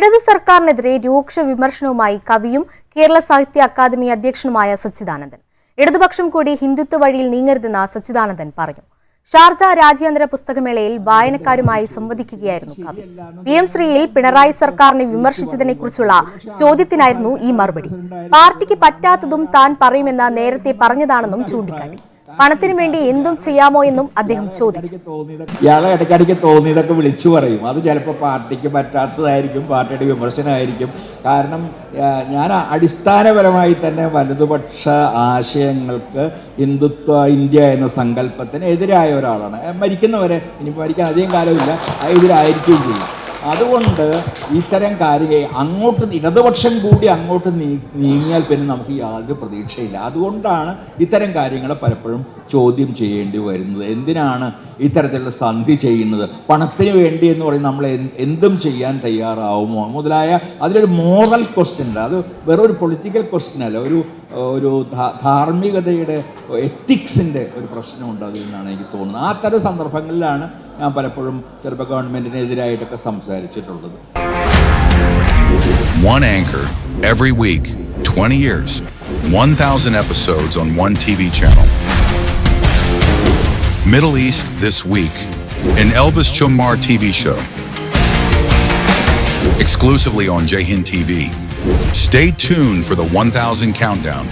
ഇടതു സർക്കാരിനെതിരെ രൂക്ഷ വിമർശനവുമായി കവിയും കേരള സാഹിത്യ അക്കാദമി അധ്യക്ഷനുമായ സച്ചിദാനന്ദൻ. ഇടതുപക്ഷം കൂടി ഹിന്ദുത്വ വഴിയിൽ നീങ്ങരുതെന്ന് സച്ചിദാനന്ദൻ പറഞ്ഞു. ഷാർജ രാജ്യാന്തര പുസ്തകമേളയിൽ വായനക്കാരുമായി സംവദിക്കുകയായിരുന്നു കവി. പി എം ശ്രീയിൽ പിണറായി സർക്കാരിനെ വിമർശിച്ചതിനെ കുറിച്ചുള്ള ചോദ്യത്തിനായിരുന്നു ഈ മറുപടി. പാർട്ടിക്ക് പറ്റാത്തതും താൻ പറയുമെന്ന് നേരത്തെ പറഞ്ഞതാണെന്നും ചൂണ്ടിക്കാട്ടി. പണത്തിനു വേണ്ടി എന്തും ചെയ്യാമോ എന്നും അദ്ദേഹം ചോദിച്ചു. ഇയാളെ ഇടയ്ക്കിടയ്ക്ക് തോന്നിയതൊക്കെ വിളിച്ചു പറയും. അത് ചിലപ്പോൾ പാർട്ടിക്ക് പറ്റാത്തതായിരിക്കും പാർട്ടിയുടെ വിമർശനമായിരിക്കും. കാരണം ഞാൻ അടിസ്ഥാനപരമായി തന്നെ വലതുപക്ഷ ആശയങ്ങൾക്ക് ഹിന്ദുത്വ ഇന്ത്യ എന്ന സങ്കല്പത്തിന് എതിരായ ഒരാളാണ്. മരിക്കുന്നവരെ ഇനി മരിക്കാൻ അധികം കാലമില്ല. എതിരായിരിക്കുകയും ചെയ്യും. അതുകൊണ്ട് ഇത്തരം കാര്യങ്ങൾ അങ്ങോട്ട് ഇടതുപക്ഷം കൂടി അങ്ങോട്ട് നീങ്ങിയാൽ പിന്നെ നമുക്ക് യാതൊരു പ്രതീക്ഷയില്ല. അതുകൊണ്ടാണ് ഇത്തരം കാര്യങ്ങൾ പലപ്പോഴും ചോദ്യം ചെയ്യേണ്ടി വരുന്നത്? എന്തിനാണ് ഇത്തരത്തിലുള്ള സന്ധി ചെയ്യുന്നത്? പണത്തിന് വേണ്ടി എന്ന് പറയും നമ്മൾ എന്തും ചെയ്യാൻ തയ്യാറാവുമോ? മുതലായ അതിലൊരു മോറൽ ക്വസ്റ്റ്യൻ ഉണ്ട്. അത് വെറും ഒരു പൊളിറ്റിക്കൽ ക്വസ്റ്റ്യൻ അല്ല. ഒരു ഒരു ധാർമ്മികതയുടെ എത്തിക്സിന്റെ ഒരു പ്രശ്നമുണ്ട് അതിൽ നിന്നാണ് എനിക്ക് തോന്നുന്നത്. ആ തരം സന്ദർഭങ്ങളിലാണ് ഞാൻ പലപ്പോഴും ചിലപ്പോൾ ഗവൺമെന്റിനെതിരായിട്ടൊക്കെ സംസാരിച്ചിട്ടുള്ളത്. One anchor. Every week, 20 years, 1,000 episodes on one TV channel. Middle East This Week, an Elvis Chumar TV show. Exclusively on Jahin TV. Stay tuned for the 1,000 countdown.